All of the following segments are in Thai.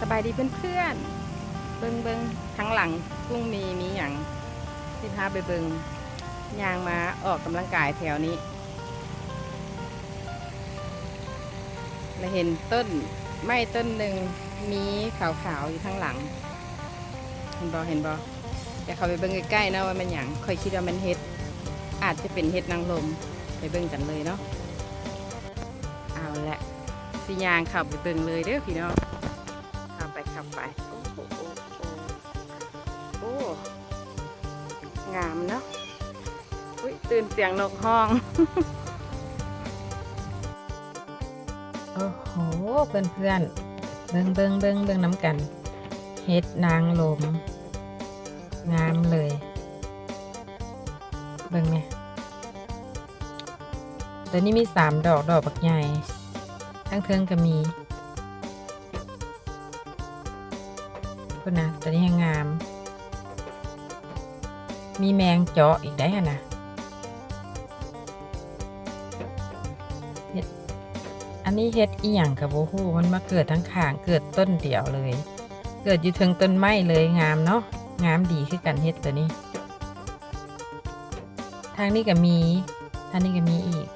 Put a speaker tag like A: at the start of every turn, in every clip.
A: สบายดีเพื่อนๆ เบิงเบิงทั้งหลังกุ้งมีมีอย่างที่พาไปเบิงยางมาออกกำลังกายแถวนี้และเห็นต้นไม้ต้นหนึ่งมีขาวๆอยู่ทั้งหลัง เห็นบอเห็นบอแต่เขาไปเบิงใกล้ๆนาะว่ามันอย่างค่อยคิดว่ามันเฮ็ด อาจจะเป็นเฮ็ดนางลมไปเบิงกันเลยเนาะเอาละสิยางขับไปเบิงเลยเด้อพี่น้อง ตื่นเสียงนกห้อง โอ้โห เพื่อนเพื่อนเบิ้งเบิ้งเบิ้งเบิ้งน้ำกันเฮ็ดนางลม งามเลย เบิ้งไหมตัวนี้มีสามดอกดอกบักใหญ่ทั้งเทิงก็มีคุณนะตัวนี้ยังงาม มีแมงเจาะอีกได้ฮะนะ เฮ็ด อันนี้เฮ็ดอีหยังกับโบฮูมันมาเกิดทั้งขางเกิดต้นเดียวเลย เกิดอยู่เทิงต้นไม้เลยงามเนาะงามดีคือกันเฮ็ดตัวนี้ ทางนี้ก็มี ทางนี้ก็มีอีก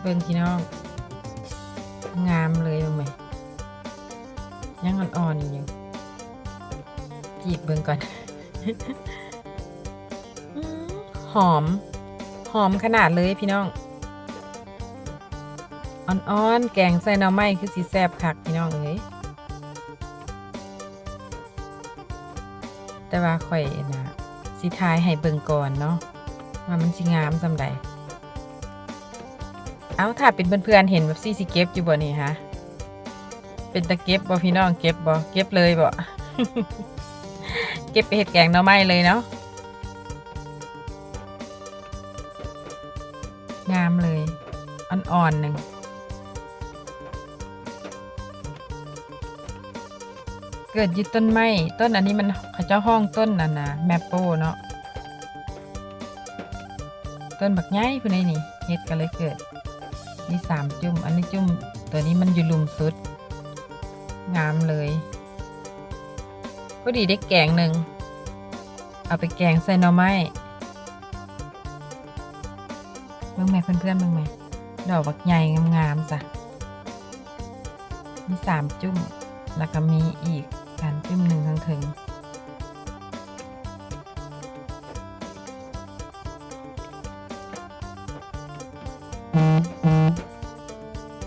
A: เบิ่งพี่น้อง งามเลยลงไหมยังอ่อนๆอยู่จีบเบิ่งก่อนหอม หอมขนาดเลยพี่น้อง อ่อนๆ แกงใส่หน่อไม้คือสีแซ่บคักพี่น้องเอ้ยแต่ว่าข่อยนะสีทายให้เบิ่งก่อนเนาะว่ามันสิงามสำใดเอาถ้าเป็นเพื่อนๆเห็นแบบซี่สิเก็บอยู่บ่นี่ฮะเป็นตะเก็บบ่พี่น้องเก็บบ่เก็บเลยบ่เก็บไปเห็ดแกงหน่อไม้เลยเนาะ อ่อนหนึ่งเกิดอยึดต้นไม้ต้นอันนี้มันเขาเจ้าห้องต้นน่ะนะแมปโปเนาะต้นบักไงพุ่นไอ้นี่เฮ็ดก็เลยเกิดมีสามจุ่มอันนี้จุ่มตัวนี้มันอยู่ลุมสุด งามเลยก็ดีได้แกงหนึ่งเอาไปแกงใส่หน่อไม้เบิ่งไหมเพื่อนๆเบิ่งไหม ดอกบักใหญ่งามๆจ้ะ มีสามจุ่ม แล้วก็มีอีกการจุ่มหนึ่งทั้งถึง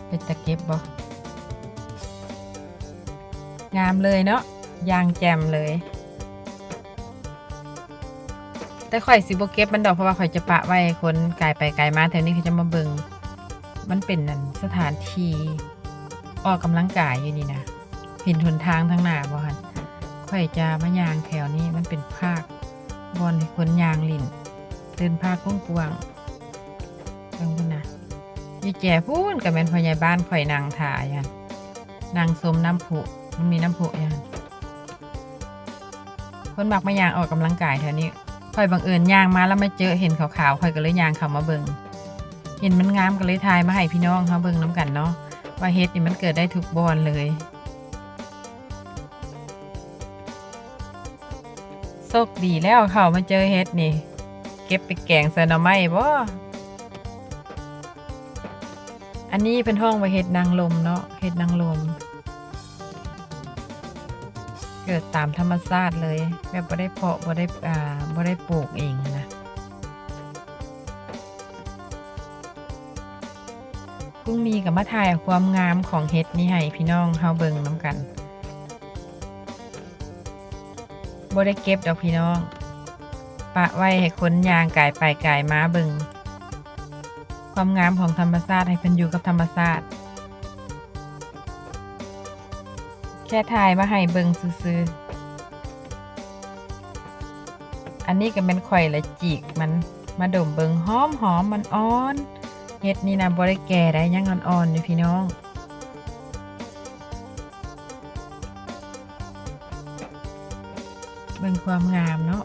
A: เป็นตะเก็บบ่งามเลยเนาะยางแจ่มเลย แต่ข่อยสิบ่เก็บมันดอกเพราะว่าข่อยจะปะไว้คนไกลไปไกลมาแถวนี้เขาจะมาเบิง มันเป็นนั่นสถานที่ออกกำลังกายอยู่นี่นะเห็นหนทางทางหน้าบ่ฮันข่อยจะมายางแถวนี้มันเป็นภาคบอนให้คนยางลิ่นเดินภาคกว้างๆเบิ่งพุ่นนะยี่แก่พูนกับแม่นพ่อใหญ่บ้านข่อยนางถ่ายยันนางสมน้ำผุมันมีน้ำผุยันคนมักมายางออกกำลังกายแถวนี้ข่อยบังเอิญยางมาแล้วไมาเจอเห็นขาวๆข่อยก็เลยยางเข้ามาเบิง เห็นมันงามก็เลยทายมาให้พี่น้องเขาเบิงน้ำกันเนาะว่าเฮ็ดนี่มันเกิดได้ทุกบอนเลยโชคดีแล้วเขามาเจอเฮ็ดนี่ เก็บไปแกงใส่หน่อไม้บ่อันนี้เป็นห้องไว้เห็ดนางลมเนาะเห็ดนางลม เกิดตามธรรมชาติเลยแบบบ่ได้เพาะบ่ได้อ่าบ่ได้ปลูกเอง พรุ่งนี้กับมาถ่ายความงามของเห็ดนี่ให้พี่น้องเฮาเบิ่งน้ำกันบ่ได้เก็บดอกพี่น้อง ปะไว้ให้คนยางกายไปกายมาเบิ่งความงามของธรรมชาติให้เพิ่นอยู่กับธรรมชาติ แค่ถ่ายมาให้เบิ่งซื่อๆ อันนี้ก็เป็นข่อยละจีกมันมาดมเบิ่งหอมหอมมันอ่อน เฮ็ดนี่นะบ่ได้แก่ได้ยังอ่อนๆอยู่พี่น้องเบิ่งความงามเนาะ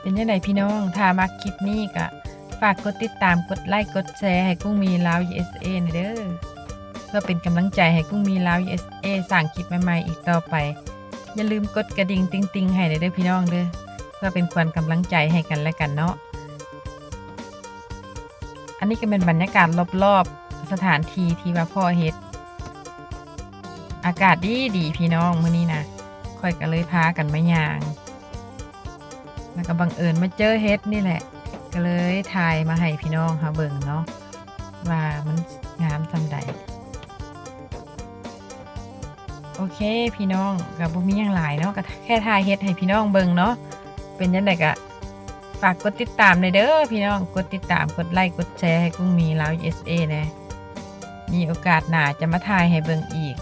A: เป็นยังไงพี่น้องถ้ามักคลิปนี้ก็ฝากกดติดตามกดไลค์กดแชร์ให้กุ้งมีลาว USA หน่อยเด้อเพื่อเป็นกำลังใจให้กุ้งมีลาว USA สร้างคลิปใหม่ๆอีกต่อไป อย่าลืมกดกระดิ่งติ๊งๆให้เด้อพี่น้องเด้อเพื่อเป็นควรกำลังใจให้กันและกันเนาะ อันนี้ก็เป็นบรรยากาศรอบๆ สถานที่ที่ว่าพ่อเฮ็ด อากาศดีดีพี่น้องมื้อนี้นะค่อยก็เลยพากันมายาง แล้วก็บังเอิญมาเจอเฮ็ดนี่แหละ ก็เลยถ่ายมาให้พี่น้องค่ะเบิ่งเนาะว่ามันงามสำใดโอเคพี่น้องกับบุมีหยังหลายเนาะก็แค่ถ่ายเฮ็ดให้พี่น้องเบิ่งเนาะเป็นยังไงก็ ฝากกดติดตามเลยเด้อพี่น้องกดติดตามกดไลค์กดแชร์ให้กุ้งมีลาว USA นะมีโอกาสหนาจะมาถ่ายให้เบิ่งอีก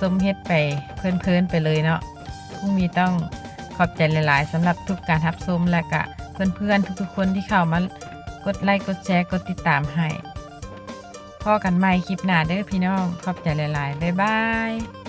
A: สมเฮ็ดไปเพลินๆไปเลยเนาะพรุ่งนี้ต้องขอบใจหลายๆสำหรับทุกการทับชมและกะเพื่อนๆทุกๆคนที่เข้ามากดไลค์กดแชร์กดติดตามให้พ่อกันใหม่คลิปหน้าเด้อพี่น้องขอบใจหลายๆบ๊ายบาย